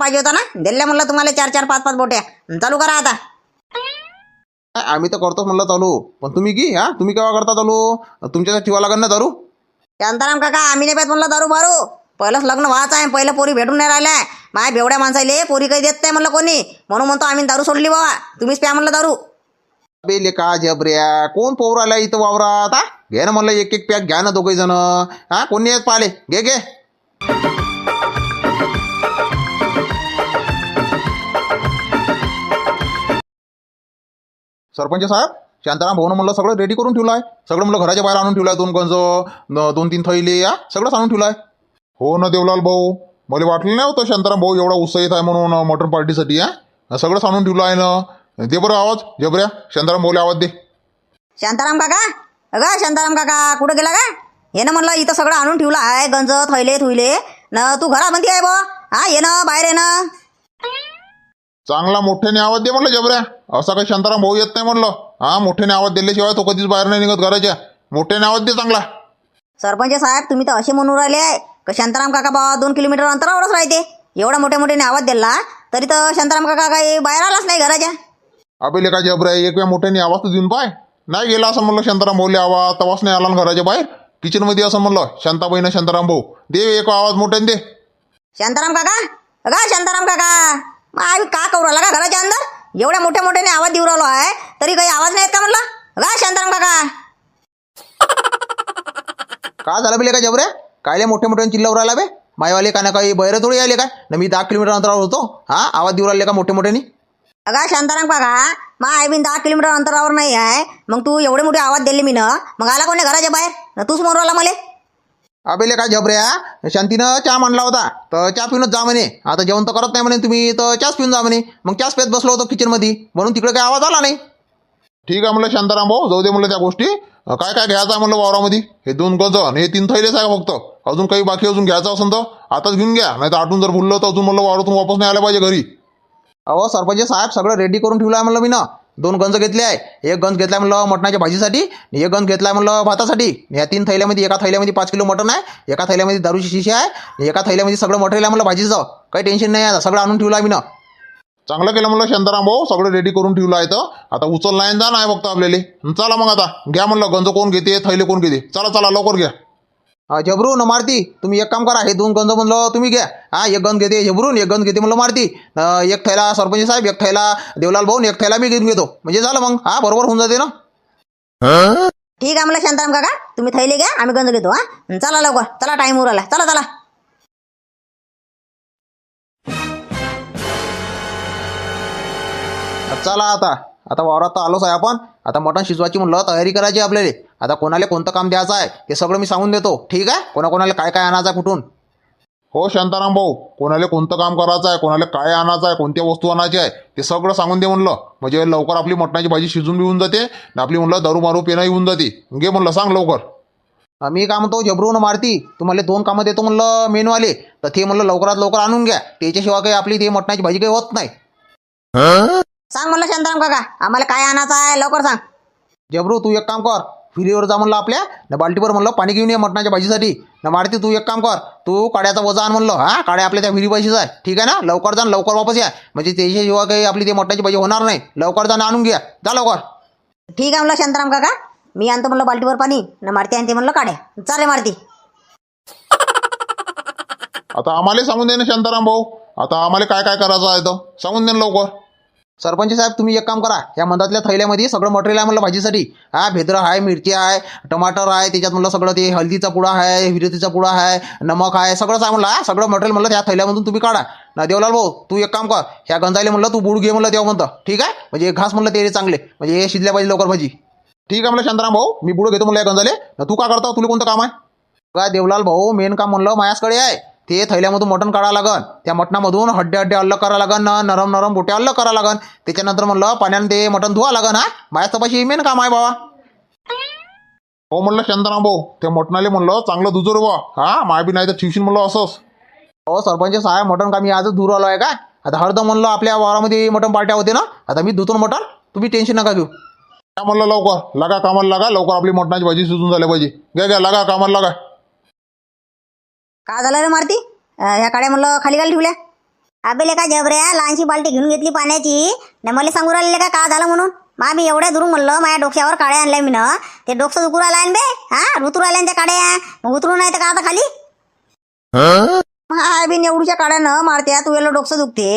पाहिजे होता ना? दिल्या म्हणलं तुम्हाला चार चार पाच पाच बोट्या. चालू करा आता. आम्ही तर करतोच म्हणलं चालू. पण तुम्ही की हा? तुम्ही केव्हा करता चालू? तुमच्या ठेवा लागेल ना दारू? शांताराम काका आम्ही नाही म्हणलं दारू मारू. पहिलंच लग्न व्हायचं आहे पहिलं पोरी भेटून नाही राहिल्या. माय बेवड्या माणसाले पोरी काही देत नाही म्हणलं कोणी. म्हणून म्हणतो आम्ही दारू सोडली बाबा. तुम्हीच प्या म्हणलं दारू. अबे लेका जबऱ्या. कोण पोर आला इथं वावरात हा? घे ना म्हणलं एक एक पॅक घ्या ना दोघे जण. हा? कोणी येत पाहिले? घे घे. सरपंच साहेब शांताराम भाऊनं म्हणलं सगळं रेडी करून ठेवलं आहे सगळं म्हणलं घराच्या बाहेर आणून ठेवलं आहे दोन गंज दोन तीन थैली या सगळंच आणून ठेवलं आहे हो ना देवलाल भाऊ? मला वाटलं नाही होतं शांताराम भाऊ एवढा उत्साहित आहे म्हणून मटन पार्टीसाठी या? सगळंच आणून ठेवलं आहे ना? दे बरं आवाज जबऱ्या. शांताराम भाऊला आवाज दे. शांताराम काका? अगं शांताराम काका कुठं गेला का हे ना म्हणलं इथं सगळं आणून ठेवलं आहे गंज थैले थुईले. न तू घरामध्ये आहे बा? हा ये ना बाहेर ये ना. चांगला मोठ्याने आवाज दे म्हणलं जबऱ्या. असा काही शांताराम भाऊ येत नाही म्हणलं. हा मोठ्याने आवाज दिल्याशिवाय तो कधीच बाहेर नाही निघत घराच्या. मोठ्याने आवाज दे चांगला. सरपंच साहेब तुम्ही तर असे म्हणून राहिले आहे का शांताराम काका बा दोन किलोमीटर अंतरावरच राहते? एवढा मोठ्या मोठ्याने आवाज दिला तरी तर शांताराम काका काही बाहेर आलाच नाही घराच्या. अबे लेका जबऱ्या एक वेळा मोठ्याने आवाज तर देऊन पाय. नाही गेला असं म्हणलं शांताराम भाऊले आवाज तवाच नाही आला ना घराच्या बाहेर. किचनमध्ये असं म्हणलं शांताबाईनं शांताराम भाऊ. दे एक आवाज मोठ्याने दे. शांताराम काका? अगा शांताराम काका! मग आम्ही का करू राहिला का घराच्या अंदर? एवढ्या मोठ्या मोठ्याने आवाज देऊ राहिलो आहे तरी काही आवाज नाही येत का म्हणलं अगा शांताराम काका. का झालं बे का जबऱ्या कायले मोठ्या मोठ्याने चिल्लावर राहिला बे? मायवाले का ना काही बैर थोडी आले काय? ना मी दहा किलोमीटर अंतरावर होतो. हा आवाज देऊ राहिले का मोठे मोठ्याने? अगा शांताराम काका मग आई बिन दहा किलोमीटर अंतरावर नाही आहे. मग तू एवढे मोठे आवाज दिले मी ना. मग आला कोणी घराच्या बाहेर? न तूच राहिला मला? अबेले काय झबऱ्या शांतीनं चहा मांडला होता. तर चहा पिऊनच जा म्हणे. आता जेवण तर करत नाही म्हणे तुम्ही तर चहाच पिऊन जा म्हणे. मग चहाच पेत बसलो होतो किचनमध्ये म्हणून तिकडे काही आवाज आला नाही. ठीक आहे म्हणलं शांताराम भाऊ जाऊ दे म्हणलं त्या गोष्टी. अं, काय काय घ्यायचं आहे म्हणलं वावरामध्ये? हे दोन गजन हे तीन थैलेच आहे फक्त. अजून काही बाकी अजून घ्यायचं असेल तर आताच घेऊन घ्या. नाही तर आठून जर भुललं तर अजून म्हणलं वावरातून वापस नाही आलं पाहिजे घरी. अहो सरपंच साहेब सगळं रेडी करून ठेवलं आहे म्हणलं मी ना दोन गंज घेतले आहे. एक गंज घेतला म्हणलं मटणाच्या भाजीसाठी आणि एक गंज घेतला म्हणलं भातासाठी. या तीन थैल्यामध्ये एका थैल्यामध्ये पाच किलो मटण आहे एका थैल्यामध्ये दारूची शिशी आहे आणि एका थैल्यामध्ये सगळं मटेरियल आहे म्हणलं भाजीचं. काही टेन्शन नाही आता सगळं आणून ठेवलं आहे मी ना. चांगलं केलं म्हणलं शांताराम भाऊ सगळं रेडी करून ठेवलं आहे तर आता उचल नाही जा नाही फक्त आपल्याला. चला मग आता घ्या म्हणलं गंज कोण घेते थैले कोण घेते. चला चला लवकर घ्या. जबरू न मारती. तुम्ही एक काम करा हे दोन गंज म्हणलं तुम्ही घ्या. हा एक गंज घेते जबरून एक गंज घेते म्हणलं मारती. एक थैला सरपंच साहेब एक थैला देवलाल भाऊ आणि एक थैला मी घेऊन घेतो. म्हणजे झालं मग. हा बरोबर होऊन जाते ना. ठीक आहे म्हणलं शांताराम काका. तुम्ही थैले घ्या आम्ही गंज घेतो हा. चला लवकर. चला टाईम उराला चला चला. चला आता. आता वावरात तर आलोच आहे आपण. आता मटण शिजवायची म्हणलं तयारी करायची आहे आपल्याला. आता कोणाला कोणतं काम द्यायचं आहे ते सगळं मी सांगून देतो. ठीक आहे? कोणाकोणाला काय काय आणायचं आहे कुठून? हो शांताराम भाऊ कोणाला कोणतं काम करायचं आहे कोणाला काय आणायचं आहे कोणत्या वस्तू आणायची आहे ते सगळं सांगून दे म्हणलं. म्हणजे लवकर आपली मटणाची भाजी शिजून बी होऊन जाते आणि आपली म्हणलं दारू मारू पेनाही होऊन जाते. घे म्हणलं सांग लवकर. मी काय म्हणतो जबरून मारती. तुम्हाला दोन कामं देतो म्हणलं मेनवाले. तर ते म्हणलं लवकरात लवकर आणून घ्या. त्याच्याशिवाय काही आपली ते मटणाची भाजी काही होत नाही. सांग म्हणलं शांताराम काका आम्हाला काय आणायचं आहे लवकर सांग. जबरू तू एक काम कर फिरीवर जा म्हणलं आपल्या न बाल्टीवर म्हणलं पाणी घेऊन ये मटणाच्या भाजीसाठी. न मारती तू एक काम कर तू काड्याचा वजा आण म्हणलं हा? काड्या आपल्या त्या विहिरी पाशीच आहे ठीक आहे ना? लवकर जा न लवकर वापस या. म्हणजे त्याच्याशिवाय काही आपली ते मटणाची भाजी होणार नाही लवकर जा न आणून घ्या. जा लवकर. ठीक आहे म्हणलं शांताराम काका मी आणतो म्हणलं बाल्टीवर पाणी न मारती आणते म्हणलं काढ्या चालेल मारती. आता आम्हाला सांगून दे ना शांताराम भाऊ आता आम्हाला काय काय करायचं आहे तर सांगून दे ना लवकर. सरपंच साहेब तुम्ही एक काम करा. या मंदातल्या थैल्यामध्ये सगळं मटेरियल आहे म्हणलं भाजीसाठी. हा भेद्र आहे मिरची आहे टमाटर आहे त्याच्यात म्हणलं सगळं ते हल्दीचा पुडा आहे हिरतीचा पुडा आहे नमक आहे सगळंच आहे म्हणलं. सगळं मटेरियल म्हणलं त्या थैल्यामधून तुम्ही काढा. ना देवलाल भाऊ तू एक काम कर. ह्या गंजाले म्हणलं तू बुड घे म्हणलं तेव्हा म्हणतं. ठीक आहे? म्हणजे एक घास म्हणलं ते चांगले. म्हणजे हे शिजल्या पाहिजे लवकर भाजी. ठीक आहे म्हणलं शांताराम भाऊ? मी बुड घेतो म्हणलं या गंजाले तू का करता? तुला कोणतं काम आहे? काय देवलाल भाऊ मेन काम म्हणलं माझ्याचकडे आहे. ते थैल्यामधून मटण काढा लागन. त्या मटणामधून हड्डे हड्डे अलग करा लागन नरम नरम बोटे अलग करा लागन. त्याच्यानंतर म्हणलं पाण्याने ते मटण धुवा लागन हा. माझ्या तपाशी मेन काम आहे बाबा. हो म्हणलं शांताराम भाऊ त्या मटणाले म्हणलं चांगलं दुजो रे बा. हा माय बी नाही तर ठेवशील म्हणलं असंच. हो सरपंच साहेब मटण का मी आजच धुरू आलो आहे का? आता हरदम म्हणलं आपल्या वारामध्ये मटण पार्ट्या होते ना? आता मी धुतो मटण तुम्ही टेन्शन नका घेऊ. काय म्हणलं लवकर लागा कामाला लागा लवकर आपली मटणाची भाजी सुजून झाली पाहिजे. घ्या घ्या लागा कामाला लागा. का झालं रे मारती? अं, ह्या काड्या म्हणलं खाली खाली ठेवल्या. अबेले का जबऱ्या लहानशी बाल्टी घेऊन घेतली पाण्याची. न मला सांगू राहिले का का झालं म्हणून? मा मी एवढ्या दुरून म्हणलं माझ्या डोक्यावर काड्या आणल्या मी ना. ते डोकं दुखू राहिला बे हा? रुतू राहिल्या त्या काड्या. मग उतरू नाही तर का आता खाली? हाय बिन काड्या काड्यानं मारत्या तू याला डोकं दुखते.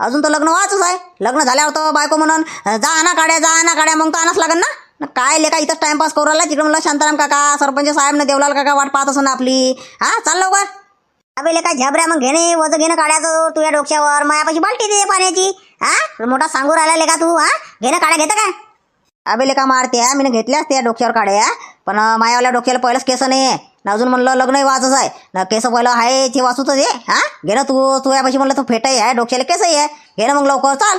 अजून तर लग्न व्हायचंच आहे. लग्न झाल्यावर तर बायको म्हणून जा ना काड्या जा ना काड्या मग तर आणाच लागेल ना. न काय लेका इथं टाइमपास करू राहिला तिकडे म्हणलं शांताराम काका सरपंच साहेब ना देवलाल काका वाट पाहत असं ना आपली. हा चाल लवकर. अबे लेका झबऱ्या मग घेणे वज घेणं काढायचं तुझ्या डोक्यावर. मायापाशी बाल्टी दे पाण्याची. हा मोठा सांगू राहिला का तू हा? घेणं काड्या घेतं काय अबे लेका हा. मी घेतल्यास त्या डोक्यावर काढ्या पण मायावाल्या डोक्याला पहिलंच केस नाही ना अजून म्हणलं लग्नही वाचच आहे. ना केस पहिलं आहे ते वाचूच आहे. हा घे ना तू. तुझ्यापाशी म्हणलं तू फेटही आहे डोक्याला केसही आहे. घे ना मग लवकर चाल.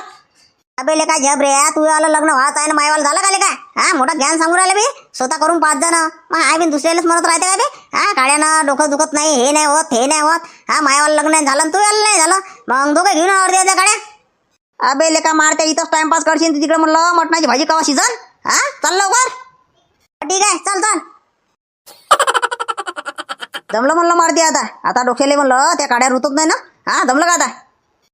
अबेले का झबऱ्या रे आलं लग्न व्हायचं आहे ना मायवाला झालं का काय हा मोठा ज्ञान सांगू राहिले बे स्वतः करून पाच जण. मग आय बिन दुसऱ्यालाच म्हणत राहते का बे हा काड्यानं डोकं दुखत नाही हे नाही होत हे नाही होत. हा मायवाला लग्न नाही झालं तू याला नाही झालं. मग दोघं घेऊन आवडते येते काड्या अबे लेका मारते इथंच टाइमपास करशील तिकडे म्हणलं मटणाची भाजी कवा शिजन. हा चाल लवकर. ठीक आहे चल चल. जमलं म्हणलं मारते आता. आता डोक्याला म्हणलं त्या काड्या रुतत नाही ना? हा जमलं का आता?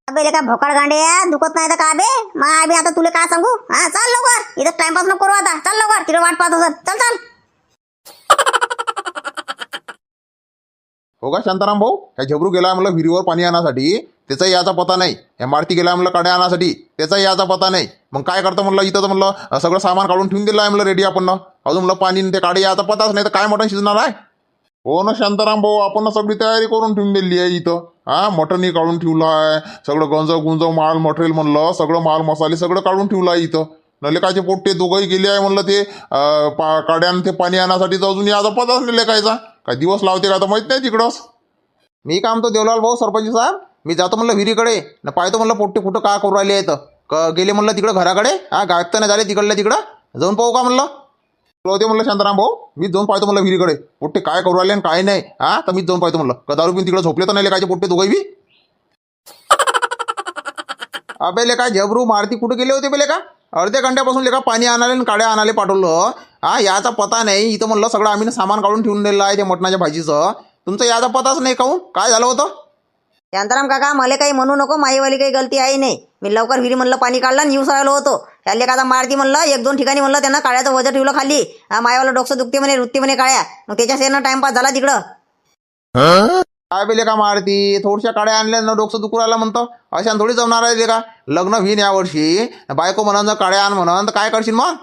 अबे का भोकाड गांडे दुखत नाही तर का बे? मग आम्ही आता तुला काय सांगू? हा चल लवकर. इथं टाइमपास नको करू आता. चल लवकर. तिकडे वाट पाहत असत चल चल. हो का शांताराम भाऊ? ह्या झबरू गेला म्हणलं विहिरीवर पाणी आणण्यासाठी त्याचाही याचा पता नाही. ह्या मारती गेला म्हणलं काड्या आणण्यासाठी त्याचाही याचा पता नाही. मग काय करतो म्हणलं? इथं तर म्हणलं सगळं सामान काढून ठेवून दिलं आहे म्हणलं रेडी आपण अजून म्हणलं पाणी ते काढे याचा पताच नाही तर काय मटण शिजणार आहे? हो ना शांताराम भाऊ आपण सगळी तयारी करून ठेवून दिली आहे इथं. हा मटणही काढून ठेवलं आहे. सगळं गंज गुंज माल मटेरियल म्हणलं सगळं माल मसाले सगळं काढून ठेवलं आहे इथं. नलेकाचे पोट्टे दोघंही गेले आहे म्हणलं ते पा काड्यानं ते पाणी आणण्यासाठी तर अजून याचा पताच नाही लेखायचा काय दिवस लावते का तर माहीत नाही तिकडंच. मी काम तो देवलाल भाऊ सरपंच साहेब. मी जातो म्हणलं विहिरीकडे. न पाहतो म्हणलं पोट्टे कुठं का करू राहिले आहेत. क गेले म्हणलं तिकडं घराकडे. हा गायत तर नाही झाले तिकडल्या तिकडं. जाऊन पाहू का म्हणलं? होते म्हणलं शांताराम भाऊ? मी जाऊन पाहतो म्हणलं विहिरीकडे. पोट्टे काय करू राहिले आणि काय नाही. हा? तर मीच जाऊन पाहतो म्हणलं. का दारू पिऊन तिकडे झोपले तर नाही काय पोट्टे दोघंही बी? अबे काय झबरू मारती कुठे गेले होते बेले का अर्ध्या घंट्यापासून लेका पाणी आणाले आणि काड्या आणाले पाठवलं. हा याचा पता नाही. इथं म्हणलं सगळं आम्ही सामान काढून ठेवून दिलेलं आहे त्या मटणाच्या भाजीचं. तुमचं याचा पताच नाही काहून? काय झालं होतं? शांताराम काका मला काही म्हणू नको. माईवाली काही गलती आहे नाही. मी लवकर विहिरी म्हणलं पाणी काढलं आणि यूस राहिलो होतो. त्याला एखादा मारती म्हणलं एक दोन ठिकाणी म्हणलं त्यांना काळ्याचं वजन ठेवलं खाली. मायवाला डोकं दुखते म्हणे रुत्ती म्हणे काळ्या. मग त्याच्या सेनं टाइमपास झाला तिकडं. काय बेले का मारती? थोडशा काड्या आणल्या ना डोकं दुखू राहिला म्हणतो. अशा थोडी जमणार आहे का लग्न होईन यावर्षी बायको म्हणून काड्या आण म्हणून तर काय करशील मग?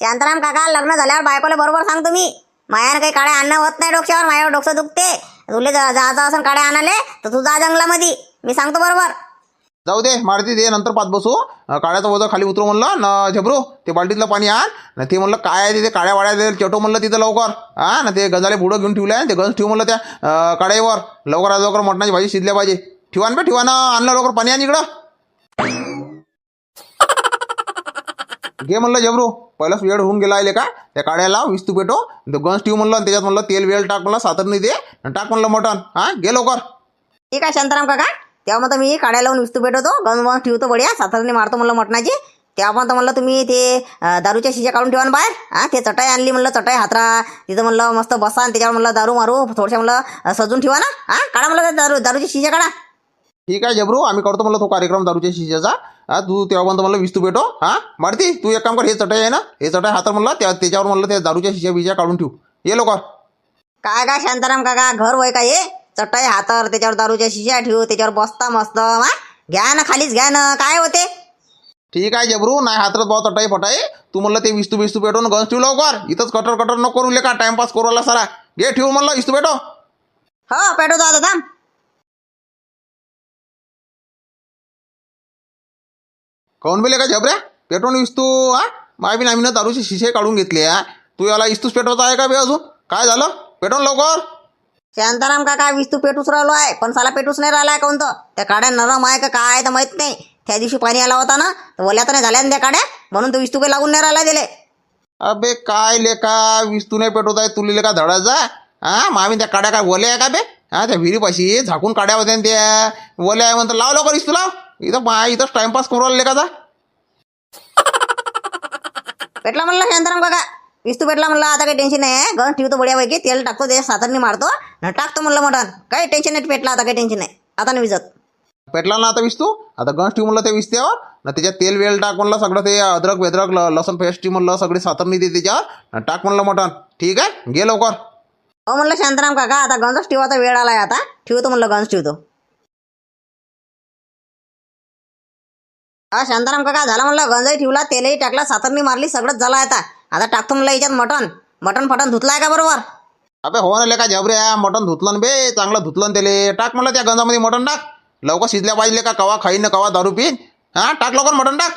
शांताराम काका लग्न झाल्यावर बायकोला बरोबर सांगतो मी मायानं काही काड्या आणणं होत नाही डोक्यावर मायावर डोकं दुखते. तुले जायचं असं काड्या आणाले तर तू जा जंगलामध्ये. मी सांगतो बरोबर. जाऊ दे मारती दे नंतर पाच बसू. काळ्याचं काड्याचं वजन खाली उतरू म्हणलं न झबरू ते बाल्टीतलं पाणी आण. न ते म्हणलं काय आहे तिथे काड्या वाड्या दे चटो म्हणलं तिथं लवकर. हा ना ते गंजाले बुडं घेऊन ठेवलं आहे ते गंज ठेवू म्हणलं त्या अं, लवकर लवकर मटणाची भाजी शिजल्या पाहिजे. ठेवा ना बे ठेवा ना आणलं लवकर पाणी आण इकडं. घे म्हणलं जबरू पहिलाच वेळ होऊन गेला आहे का? त्या काड्याला विस्तू पेटो. गंज ठेवू म्हणलं आणि त्याच्यात म्हणलं तेल वेळ टाक म्हणलं सातरणी दे. टाक म्हणलं मटण. हा गे लवकर. ठीक आहे शांताराम काका. तेव्हा मग मी काड्या लावून विस्तू भेटवतो गंज ठेवतो बढिया. सातारने मारतो म्हणलं मटणाची. तेव्हा पण म्हणलं तुम्ही ते दारूच्या शिशा काढून ठेवा ना बाहेर. हा ते चटाई आणली म्हणलं चटाई हातरा. तिथं म्हणलं मस्त बसा आणि त्याच्यावर म्हणलं दारू मारू. थोडशा म्हणलं सजून ठेवा ना. हा काढा म्हणलं दारू दारूची शिशा काढा. ठीक आहे जबरू आम्ही करतो म्हणलं तो कार्यक्रम दारूच्या शिशाचा. हा तू तेव्हा म्हणलं विस्तू भेटो. हा मारती तू एक काम कर हे चटाई आहे ना हे चटाई हातात म्हणलं त्या त्याच्यावर म्हणलं त्या दारूच्या शिशा बिशा काढून ठेवू. ये लवकर. काय काय शांताराम काका घर वय काय हे चटाई हातावर त्याच्यावर दारूच्या शिशा ठेवू त्याच्यावर बसता मस्त. हा? घ्या ना खालीच घ्या ना. काय होते ठीक आहे जबरू नाही हातरत भाऊ चटाई फटाई. तू म्हणलं ते विस्तू बिस्तू पेटवून गंज ठेवू लवकर. इथंच कटर कटर नको करू ले का टाइमपास करू आला सारा. घे ठेवू म्हणलं विस्तू पेटो हो पेटवतो आता थांब. काऊन बेले का झबऱ्या. पेटवून विस्तू हा? माय बी आम्ही ना दारूचे शिशे काढून घेतले हा. तू याला इस्तूच पेटवता आहे का बे अजून? काय झालं? पेटवून लवकर. शांताराम काका विस्तू पेटूच राहिलो आहे पण साला पेटूच नाही राहिलाय कोणतं त्या काड्या नरम आहे का काय आहे तर माहीत नाही. त्या दिवशी पाणी आला होता ना तर ओल्या तर नाही झाल्या ना त्या काड्या म्हणून तो विस्तू काही लागून नाही राहिला दिले. अबे काय लेका विस्तू नाही पेटवत आहे तुला लेका धडाचा हा मामी त्या काड्या काय ओल्या आहे का बे? हा त्या विहिरीपाशी झाकून काड्या होत्या ना त्या. ओल्या आहे म्हणतात लाव लवकर विस्तू लाव. इथं मा इथंच टाइमपास करू राहिला लेकाचा पेटला म्हणलं शांताराम काका. विस्तू पेटला म्हणलं आता काही टेन्शन नाही आहे गण ठेवतो बढियापैकी तेल टाकतो त्याच्या सातारनी मारतो न टाकतो म्हणलं मटण. काही टेन्शन नाही पेटला आता काही टेन्शन नाही. आता नाही विजत. पेटला ना आता विसतो आता गंज ठेवू म्हणलं ते विसत्यावर ना त्याच्यात तेल वेल टाक म्हणलं सगळं ते अद्रक वेद्रक लसूण पेस्ट म्हणलं सगळी सातरणी दे त्याच्यावर टाक म्हणलं मटण. ठीक आहे? घे लवकर. हो म्हणलं शांताराम काका आता गंजच ठेवायचा वेळ आलाय आता. ठेवतो म्हणलं गंज ठेवतो. हा शांताराम काका झाला म्हणलं गंजही ठेवला तेलही टाकला सातरणी मारली सगळंच झालं आता. आता टाकतो म्हणलं याच्यात मटण. मटण फटण धुतलाय का बरोबर? अबे हो ना का जबऱ्या मटण धुतलं ना बे चांगलं धुतलं त्याले. टाक म्हणलं त्या गंजामध्ये मटण टाक. लवकर शिजल्या पाहिजे का कवा खाईन ना कवा दारू पिन हा टाक लवकर मटण टाक.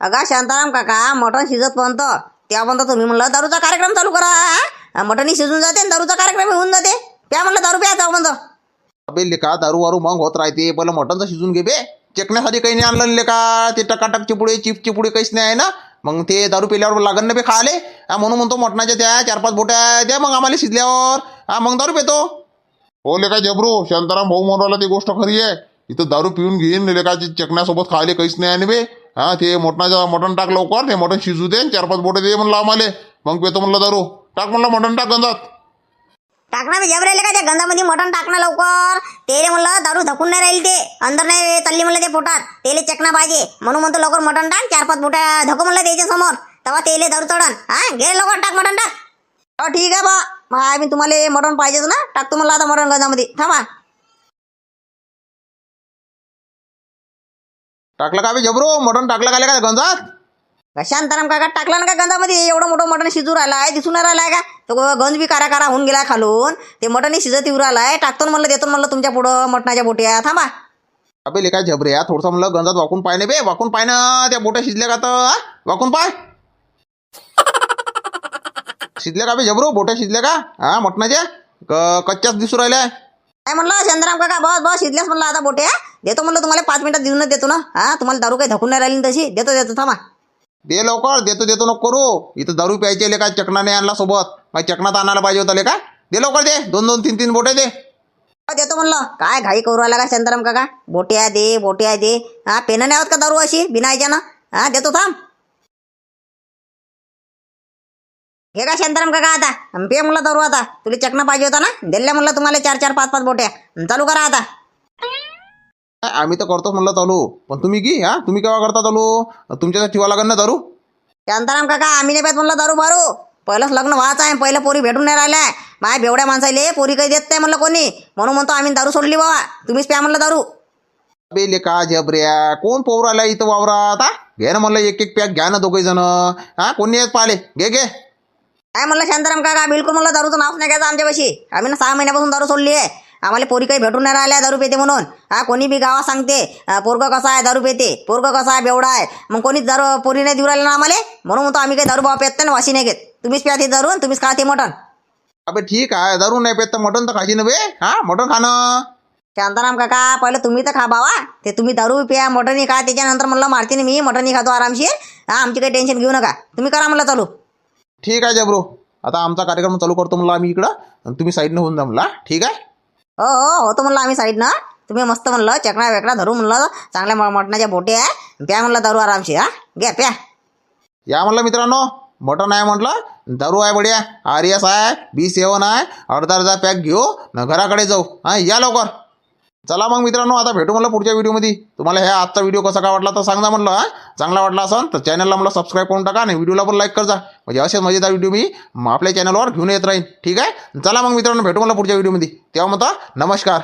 अगा शांताराम काका मटण शिजत पर्यंत त्यापर्यंत तुम्ही म्हणलं दारूचा कार्यक्रम चालू करा हा? मटणही शिजून जाते आणि दारूचा कार्यक्रम होऊन जाते. प्या म्हणलं दारू प्या त्यापर्यंत अबे लेका दारू वारू मग होत राहते. पहिलं मटणचं शिजून घे बे. चेकण्यासाठी काही नाही आणलं का? ते टकाटक चिपुडे चिप चिपुडे काहीच नाही आहे ना? मग ते दारू पिल्यावर लागन ना बे खाले हा म्हणून म्हणतो मटणाच्या त्या चार पाच बोट्या द्या मग आम्हाला शिजल्यावर. हा मग दारू पितो. हो लेका जबरू? शांताराम भाऊ म्हणून ती गोष्ट खरी आहे. इथं दारू पिऊन घेईन लेका चेकण्यासोबत चकण्यासोबत खायले काहीच नाही आणि बे. हा ते मटणाचं मटण टाक लवकर ते मटण शिजू दे चार पाच बोटे दे म्हणलं आम्हाला. मग पेतो म्हणलं दारू. टाक म्हणलं मटण टाक गंजात. टाकणार मी राहिले का त्या गंधामध्ये मटण टाकणं लवकर? तेले म्हणलं दारू धकून नाही राहील ते. अंदर नाही चालली म्हणलं ते पोटात. तेले चकना पाहिजे. म्हणून म्हणतो लवकर मटण टाक चार पाच बोट्या धकू म्हणलं त्याच्यासमोर. तेव्हा तेले दारू चढण हा घे लवकर टाक मटण टाक. हो ठीक आहे बा. हा मी तुम्हाला मटण पाहिजेच ना. टाकतो म्हणलं आता मटण गंजामध्ये थांबा. टाकलं का बे जबरो? मटण टाकलं का गंजात? शांताराम काका टाकला ना का गंधामध्ये? एवढं मोठं मटण शिजू राहिलाय दिसून नाही राहिलाय का? तो गंज बी कारा कारा होऊन गेला खालून. ते मटणही शिजत येऊ राहिलाय. टाकतो ना म्हणलं देतो म्हणलं तुमच्या पुढं मटणाच्या बोट्या. थांबा. अबे लेका झबऱ्या थोडंसं म्हणलं गंजात वाकून पाय ना बे. वाकून पाय ना. त्या बोट्या शिजल्या का तर? वाकून पाय. शिजल्या का बे जबरू बोट्या शिजल्या का? हा मटणाच्या? कच्च्याच दिसू राहिल्या. काय म्हणलं शांताराम काका बस बस शिजल्यास म्हणलं आता बोट्या. देतो म्हणलं तुम्हाला पाच मिनिटात देऊनच देतो ना. हा तुम्हाला दारू काही धकून नाही राहिली तशी. देतो देतो थांबा. दे लवकर देतो देतो नको करू. इथं दारू प्यायचे लेका चकनाने आणला सोबत. माझ्या चकनात आणायला पाहिजे होता लेका दे लवकर दे. दोन दोन तीन तीन बोटे दे. देतो म्हणलं. काय घाई करू राहिला का शांताराम काका? बोट्या दे बोट्या दे. हा पेनं नाही आहोत का दारू अशी? बिना याच्यानं? हा देतो थांब. हे का शांताराम काका आता? पे म्हणलं दारू आता. तुला चकना पाहिजे होता ना? दिल्या म्हणलं तुम्हाला चार चार पाच पाच बोट्या. चालू करा आता. आम्ही तर करतोच म्हणलं चालू. पण तुम्ही की हा? तुम्ही केव्हा करता चालू? तुमच्यासाठी ठेवा लागेल ना दारू? शांताराम काका आम्ही नाही म्हणलं दारू मारू. पहिलंच लग्न व्हायचं आहे पहिलं पोरी भेटून नाही राहिल्या. माय बेवड्या माणसाले पोरी काही देत नाही म्हणलं कोणी. म्हणून म्हणतो आम्ही दारू सोडली बाबा. तुम्हीच प्या म्हणलं दारू. अबे लेका जबऱ्या? कोण पोर आला इथं वावरात हा? घे ना म्हणलं एक एक पॅक घ्या ना दोघे जण. हा कोणी येत पाहिले? घे घे. काय म्हणलं शांताराम काका बिलकुल म्हणलं दारूचं नाव नाही घ्यायचं आमच्यापाशी. आम्ही ना सहा महिन्यापासून दारू सोडली आहे. आम्हाला पोरी काही भेटून नाही राहिल्या दारू पेते म्हणून. हा कोणी बी गावात सांगते पोरगं कसा आहे दारू पेते? पोरगं कसा आहे बेवडा आहे? मग कोणीच दारू पोरी नाही देऊ राहिलं ना आम्हाला? म्हणून म्हणतो आम्ही काही दारू बाबा पेत नाही ना वाशी नाही घेत. तुम्हीच प्या ते दारू तुम्हीच खा ते मटण. अबे ठीक आहे दारू नाही पेत तर मटण तर खायची ना बे. हा मटण खाणं. शांताराम काका पहिलं तुम्ही तर खा बाबा. ते तुम्ही दारू प्या मटणी खा. त्याच्यानंतर म्हणलं मारतीने मी मटणी खातो आरामशीर. हा आमची काही टेन्शन घेऊ नका. तुम्ही करा म्हणलं चालू. ठीक आहे जबरू. आता आमचा कार्यक्रम चालू करतो म्हणलं आम्ही इकडं. आणि तुम्ही साईडनं होऊन जा म्हणला ठीक आहे? हो हो होतो म्हणलं आम्ही साईडनं. तुम्ही मस्त म्हणलं चकणा वेकडा धरू म्हणलं. चांगल्या म- मटणाच्या बोटे आहे. प्या म्हणलं दारू आरामशी हा? घ्या प्या. या म्हणलं मित्रांनो मटण आहे म्हटलं. दारू आहे बढिया. आर एस आहे बी सेवन आहे. अर्धा अर्धा पॅक घेऊ. न घराकडे जाऊ हां? या लवकर. चला मग मित्रांनो आता भेटू मला पुढच्या व्हिडिओमध्ये. तुम्हाला हे आजचा व्हिडिओ कसा काय वाटला तर सांगा म्हणलं हा? चांगला वाटला असेल तर चॅनलला मला सबस्क्राईब करून टाका आणि व्हिडिओला पण लाईक कर जा म्हणजे असेच मजेदार व्हिडिओ मी आपल्या चॅनलवर घेऊन येत राहीन. ठीक आहे? चला मग मित्रांनो भेटू मला पुढच्या व्हिडिओमध्ये. तेव्हा म्हणता नमस्कार.